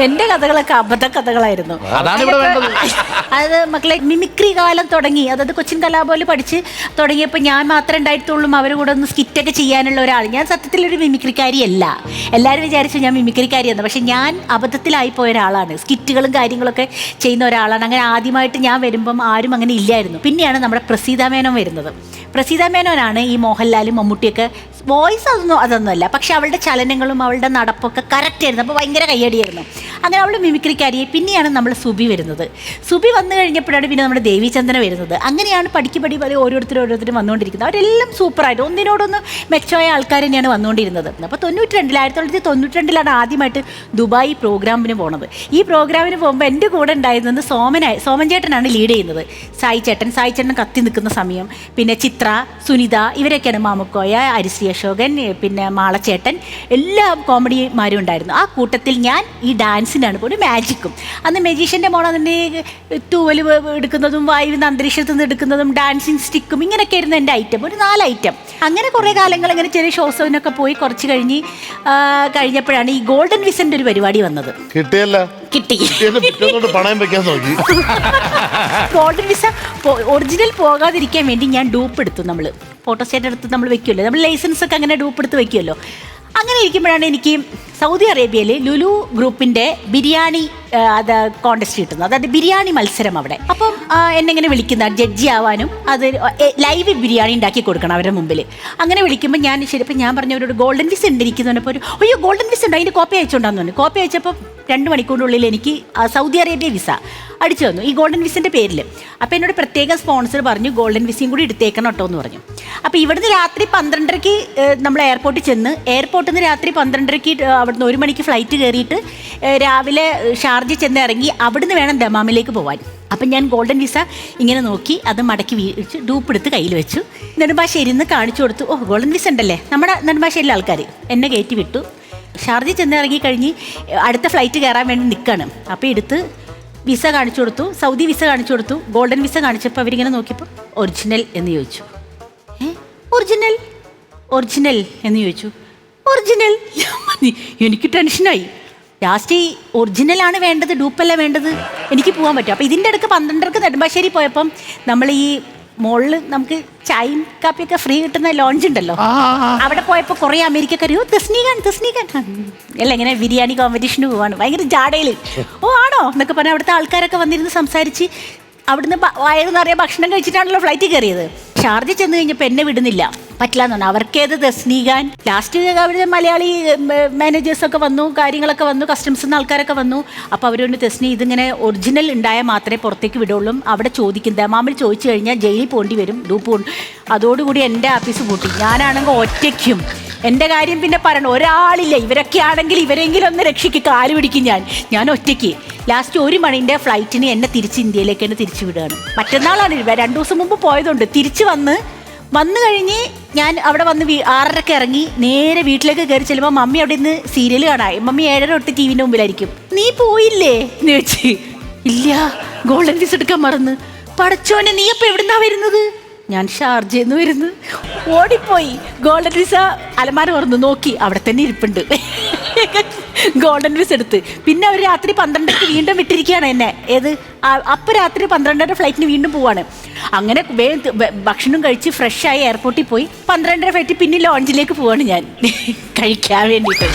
എന്റെ കഥകളൊക്കെ അബദ്ധ കഥകളായിരുന്നു അതാണ് ഇവിടെ വേണ്ടത്. അത് മക്കളെ മിമിക്രി കാലം തുടങ്ങി. അതായത് കൊച്ചിൻ കലാപോലെ പഠിച്ച് തുടങ്ങിയപ്പോൾ ഞാൻ മാത്രമേ ഉണ്ടായിട്ടുള്ളൂ അവരുടെ കൂടെ ഒന്ന് സ്കിറ്റൊക്കെ ചെയ്യാനുള്ള ഒരാൾ ഞാൻ സത്യത്തിൽ ഒരു മിമിക്രിക്കാരിയല്ല എല്ലാവരും വിചാരിച്ചു ഞാൻ മിമിക്രിക്കാരിയെന്ന് പക്ഷെ ഞാൻ അബദ്ധത്തിലായി പോയ ഒരാളാണ്. സ്കിറ്റുകളും കാര്യങ്ങളൊക്കെ ചെയ്യുന്ന ഒരാളാണ്. അങ്ങനെ ആദ്യമായിട്ട് ഞാൻ വരുമ്പം ആരും അങ്ങനെ ഇല്ലായിരുന്നു. പിന്നെയാണ് നമ്മുടെ പ്രസീത മേനോൻ വരുന്നത്. പ്രസീത മേനോനാണ് ഈ മോഹൻലാലും മമ്മൂട്ടിയൊക്കെ വോയിസ് അതൊന്നും അതൊന്നുമല്ല. പക്ഷെ അവളുടെ ചലനങ്ങളും അവളുടെ നടപ്പൊക്കെ കറക്റ്റ് ആയിരുന്നു. അപ്പോൾ ഭയങ്കര കയ്യടിയായിരുന്നു. അങ്ങനെ അവൾ മിമിക്രിക്കാരിയെ പിന്നെയാണ് നമ്മൾ സുബി വരുന്നത്. സുബി വന്നു കഴിഞ്ഞപ്പോഴാണ് പിന്നെ നമ്മുടെ ദേവീചന്ദ്രൻ വരുന്നത്. അങ്ങനെയാണ് പഠിക്ക് പടി പല ഓരോരുത്തരും ഓരോരുത്തരും വന്നുകൊണ്ടിരിക്കുന്നത്. അവരെല്ലാം സൂപ്പറായിട്ട് ഒന്നിനോടൊന്ന് മെച്ചമായ ആൾക്കാർ തന്നെയാണ് വന്നുകൊണ്ടിരുന്നത്. അപ്പോൾ തൊണ്ണൂറ്റി രണ്ടിൽ ആയിരത്തി തൊള്ളായിരത്തി തൊണ്ണൂറ്റി രണ്ടിലാണ് ആദ്യമായിട്ട് ദുബായ് പ്രോഗ്രാമിന് പോണത്. ഈ പ്രോഗ്രാമിന് പോകുമ്പോൾ എന്റെ കൂടെ ഉണ്ടായിരുന്നത് സോമനായി സോമൻ ചേട്ടനാണ് ലീഡ് ചെയ്യുന്നത്. സായി ചേട്ടൻ സായി ചേട്ടൻ കത്തി നിൽക്കുന്ന സമയം. പിന്നെ ചിത്ര സുനിത ഇവരൊക്കെയാണ് മാമുക്കോയ അരിശ്രീ അശോകൻ പിന്നെ മാളച്ചേട്ടൻ എല്ലാ കോമഡിമാരും ഉണ്ടായിരുന്നു. ആ കൂട്ടത്തിൽ ഞാൻ ഈ ഡാൻസിനാണ് ഇപ്പോൾ ഒരു മാജിക്കും അന്ന് മെജീഷ്യന്റെ മോൾ അതിന്റെ തൂവൽ എടുക്കുന്നതും വായുവിന്ന് അന്തരീക്ഷത്തിൽ നിന്ന് എടുക്കുന്നതും ഡാൻസിങ് സ്റ്റിക്കും ഇങ്ങനെയൊക്കെ ആയിരുന്നു എന്റെ ഐറ്റം ഒരു നാല് ഐറ്റം അങ്ങനെ കുറേ കാലങ്ങൾ ഇങ്ങനെ ചെറിയ ഷോസോനൊക്കെ പോയി കുറച്ച് കഴിഞ്ഞ് കഴിഞ്ഞപ്പോഴാണ് ഈ ഗോൾഡൻ വിസന്റെ ഒരു പരിപാടി വന്നത്. കിട്ടിയല്ല. കിട്ടി. പണയം വെക്കാൻ നോക്കി. ഗോൾഡൻ വിസ ഒറിജിനൽ പോകാതിരിക്കാൻ വേണ്ടി ഞാൻ ഡൂപ്പ് എടുത്തു നമ്മൾ ഫോട്ടോസ്റ്റേറ്റ് എടുത്ത് നമ്മൾ വെക്കുമല്ലോ നമ്മൾ ലൈസൻസ് ഒക്കെ അങ്ങനെ ഡൂപ്പ് എടുത്ത് വെക്കുമല്ലോ അങ്ങനെ ഇരിക്കുമ്പോഴാണ് എനിക്ക് സൗദി അറേബ്യയിൽ ലുലു ഗ്രൂപ്പിന്റെ ബിരിയാണി അത് കോണ്ടസ്റ്റ് കിട്ടുന്നത്. അതായത് ബിരിയാണി മത്സരം അവിടെ. അപ്പം എന്നെങ്ങനെ എന്നെ വിളിക്കുന്ന ജഡ്ജി ആവാനും അത് ലൈവ് ബിരിയാണി ഉണ്ടാക്കി കൊടുക്കണം അവരുടെ മുമ്പിൽ. അങ്ങനെ വിളിക്കുമ്പോൾ ഞാൻ ശരി ഞാൻ ഞാൻ ഒരു ഗോൾഡൻ വിസ ഉണ്ടിരിക്കുന്നപ്പോൾ ഒരു അയ്യോ ഗോൾഡൻ വിസ ഉണ്ട്? അതിന്റെ കോപ്പി അയച്ചുകൊണ്ടാന്ന് പറഞ്ഞു. കോപ്പി അയച്ചപ്പോൾ രണ്ട് മണിക്കൂറിനുള്ളിൽ എനിക്ക് സൗദി അറേബ്യ വിസ അടിച്ചു തന്നു. ഈ ഗോൾഡൻ വിസിന്റെ പേരിൽ അപ്പോൾ എന്നോട് പ്രത്യേകം സ്പോൺസർ പറഞ്ഞു ഗോൾഡൻ വിസയും കൂടി എടുത്തേക്കണം കേട്ടോ എന്ന് പറഞ്ഞു. അപ്പോൾ ഇവിടുന്ന് രാത്രി പന്ത്രണ്ടരയ്ക്ക് നമ്മൾ എയർപോർട്ടിൽ ചെന്ന് എയർപോർട്ടിൽ നിന്ന് രാത്രി പന്ത്രണ്ടരയ്ക്ക് അവിടുന്ന് ഒരു മണിക്ക് ഫ്ലൈറ്റ് കയറിയിട്ട് രാവിലെ ഷാർജ ചെന്ന് ഇറങ്ങി അവിടുന്ന് വേണം ദമാമിലേക്ക് പോകാൻ അപ്പം ഞാൻ ഗോൾഡൻ വിസ ഇങ്ങനെ നോക്കി അത് മടക്കി വീഴിച്ച് ഡൂപ്പ് എടുത്ത് കയ്യിൽ വെച്ചു. നെടുമ്പാശ്ശേരിന്ന് കാണിച്ചു കൊടുത്തു. ഓ ഗോൾഡൻ വിസ ഉണ്ടല്ലേ? നമ്മുടെ നെടുമ്പാശ്ശേരിയിലെ ആൾക്കാർ എന്നെ കയറ്റി വിട്ടു. ഷാർജ ചെന്ന് ഇറങ്ങി കഴിഞ്ഞ് അടുത്ത ഫ്ലൈറ്റ് കയറാൻ വേണ്ടി നിൽക്കുകയാണ് അപ്പോൾ എടുത്ത് വിസ കാണിച്ചു കൊടുത്തു. സൗദി വിസ കാണിച്ചു കൊടുത്തു. ഗോൾഡൻ വിസ കാണിച്ചപ്പോൾ അവരിങ്ങനെ നോക്കിയപ്പോൾ ഒറിജിനൽ എന്ന് ചോദിച്ചു. ഒറിജിനൽ ഒറിജിനൽ എന്ന് ചോദിച്ചു. ഒറിജിനൽ എനിക്ക് ടെൻഷനായി ലാസ്റ്റ് ഈ ഒറിജിനലാണ് വേണ്ടത് ഡൂപ്പല്ല വേണ്ടത് എനിക്ക് പോകാൻ പറ്റും. അപ്പോൾ ഇതിന്റെ അടുക്ക് പന്ത്രണ്ടരക്ക് നെടുമ്പാശ്ശേരി പോയപ്പം നമ്മൾ ഈ മുകളിൽ നമുക്ക് ചായയും കാപ്പിയൊക്കെ ഫ്രീ കിട്ടുന്ന ലോഞ്ച് ഉണ്ടല്ലോ. അവിടെ പോയപ്പോൾ കുറേ അമേരിക്കക്കാർ ഓ തസ്നീകാൻ തസ്നീകാൻ അല്ല ഇങ്ങനെ ബിരിയാണി കോമ്പറ്റീഷന് പോവാണ്. ഭയങ്കര ജാടയിൽ ഓ ആണോ? എന്നൊക്കെ പറഞ്ഞാൽ അവിടുത്തെ ആൾക്കാരൊക്കെ വന്നിരുന്ന് സംസാരിച്ച് അവിടുന്ന് വയറ് നിറയെ ഭക്ഷണം കഴിച്ചിട്ടാണല്ലോ ഫ്ലൈറ്റിൽ കയറിയത്. ഷാർജ ചെന്ന് കഴിഞ്ഞപ്പോൾ എന്നെ വിടുന്നില്ല. പറ്റില്ല എന്നാണ് അവർക്കേത് തസ്നീഖാൻ ലാസ്റ്റ് അവരുടെ മലയാളി മാനേജേഴ്സൊക്കെ വന്നു കാര്യങ്ങളൊക്കെ വന്നു കസ്റ്റംസിൽ നിന്ന് ആൾക്കാരൊക്കെ വന്നു. അപ്പോൾ അവരോട് തസ്നി ഇതിങ്ങനെ ഒറിജിനൽ ഉണ്ടായാൽ മാത്രമേ പുറത്തേക്ക് വിടുള്ളൂ. അവിടെ ചോദിക്കും. ദമാമിൽ ചോദിച്ചു കഴിഞ്ഞാൽ ജയിലിൽ പോകേണ്ടി വരും. ഡൂപ്പ് അതോടുകൂടി എന്റെ ആഫീസ് പൂട്ടി. ഞാനാണെങ്കിൽ ഒറ്റയ്ക്കും. എന്റെ കാര്യം പിന്നെ പറയണം. ഒരാളില്ല. ഇവരൊക്കെ ആണെങ്കിൽ ഇവരെങ്കിലും ഒന്ന് രക്ഷിക്ക്. കാൽ പിടിക്കും ഞാൻ. ഞാൻ ഒറ്റയ്ക്ക്. ലാസ്റ്റ് ഒരു മണിന്റെ ഫ്ലൈറ്റിന് എന്നെ തിരിച്ച് ഇന്ത്യയിലേക്ക് തന്നെ തിരിച്ചു വിടുകയാണ്. മറ്റന്നാളാണ്. രണ്ടു ദിവസം മുമ്പ് പോയതുകൊണ്ട് തിരിച്ചു വന്ന് വന്നു കഴിഞ്ഞ് ഞാൻ അവിടെ വന്ന് ആറരക്ക് ഇറങ്ങി നേരെ വീട്ടിലേക്ക് കയറി ചെല്ലുമ്പോൾ മമ്മി അവിടെ നിന്ന് സീരിയൽ കാണാം. മമ്മി ഏഴര തൊട്ട് ടി വിന്റെ മുമ്പിലായിരിക്കും. നീ പോയില്ലേ? എന്ന് വെച്ച് ഇല്ല ഗോൾഡൻ ഫീസ് എടുക്കാൻ മറന്ന്. പടച്ചോനെ നീ അപ്പം എവിടുന്നാ വരുന്നത്? ഞാൻ ഷാർജയിൽ നിന്ന് വരുന്നു. ഓടിപ്പോയി. ഗോൾഡൻ വിസ അലമാര തുറന്ന് നോക്കി. അവിടെ തന്നെ ഇരിപ്പുണ്ട്. ഗോൾഡൻ വിസ് എടുത്ത്. പിന്നെ അവർ രാത്രി പന്ത്രണ്ടരക്ക് വീണ്ടും വിട്ടിരിക്കുകയാണ് എന്നെ. ഏത്? അപ്പോൾ രാത്രി പന്ത്രണ്ടര ഫ്ലൈറ്റിന് വീണ്ടും പോവാണ്. അങ്ങനെ വേ- വ- ഭക്ഷണം കഴിച്ച് ഫ്രഷായി എയർപോർട്ടിൽ പോയി പന്ത്രണ്ടര ഫ്ലൈറ്റ് പിന്നെ ലോഞ്ചിലേക്ക് പോവാണ് ഞാൻ. കഴിക്കാൻ വേണ്ടിയിട്ട്.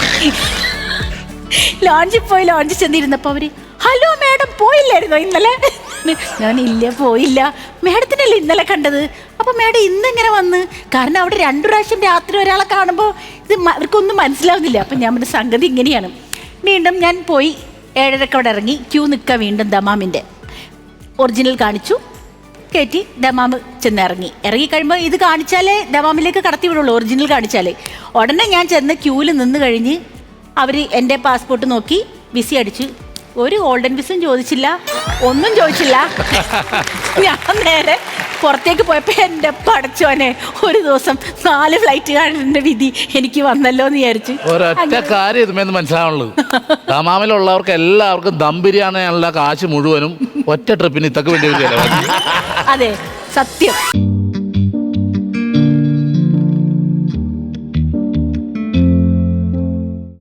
ലോഞ്ചിൽ പോയി ലോഞ്ചിൽ ചെന്നിരുന്നപ്പോൾ അവർ ഹലോ മാഡം പോയില്ലായിരുന്നോ ഇന്നലെ? ഞാൻ ഇല്ല പോയില്ല. മേഡത്തിനല്ലേ ഇന്നലെ കണ്ടത്? അപ്പൊ മേഡം ഇന്നിങ്ങനെ വന്ന്? കാരണം അവിടെ രണ്ടു പ്രാവശ്യം രാത്രി ഒരാളെ കാണുമ്പോൾ ഇത് അവർക്കൊന്നും മനസ്സിലാവുന്നില്ല. അപ്പം ഞാൻ പറഞ്ഞ സംഗതി ഇങ്ങനെയാണ്. വീണ്ടും ഞാൻ പോയി ഏഴരക്ക് അവിടെ ഇറങ്ങി. ക്യൂ നിൽക്കുക വീണ്ടും ദമാമിന്റെ ഒറിജിനൽ കാണിച്ചു. കയറ്റി ദമാമ് ചെന്ന് ഇറങ്ങി. ഇറങ്ങി കഴിയുമ്പോൾ ഇത് കാണിച്ചാലേ ദമാമിലേക്ക് കടത്തി വിടുള്ളൂ ഒറിജിനൽ കാണിച്ചാലേ. ഉടനെ ഞാൻ ചെന്ന് ക്യൂവിൽ നിന്ന് കഴിഞ്ഞ് അവർ എന്റെ പാസ്പോർട്ട് നോക്കി വിസി അടിച്ചു ഒരു ഗോൾഡൻ വിസും ചോദിച്ചില്ല ഒന്നും ചോദിച്ചില്ല. ഞാൻ നേരെ പുറത്തേക്ക് പോയപ്പോൾ എന്റെ പടച്ചോനെ ഒരു ദിവസം നാല് ഫ്ലൈറ്റ് കാണുന്ന വിധി എനിക്ക് വന്നല്ലോ എന്ന് വിചാരിച്ചു. ഒരൊറ്റ കാര്യം ഇതുമേന്ന് മനസ്സിലാവുള്ളൂ. ദമാമിലുള്ളവർക്ക് എല്ലാവർക്കും ദം ബിരിയാണിയുള്ള കാശ് മുഴുവനും. ഒറ്റ ട്രിപ്പിന് ഇതൊക്കെ വേണ്ടി അതെ സത്യം.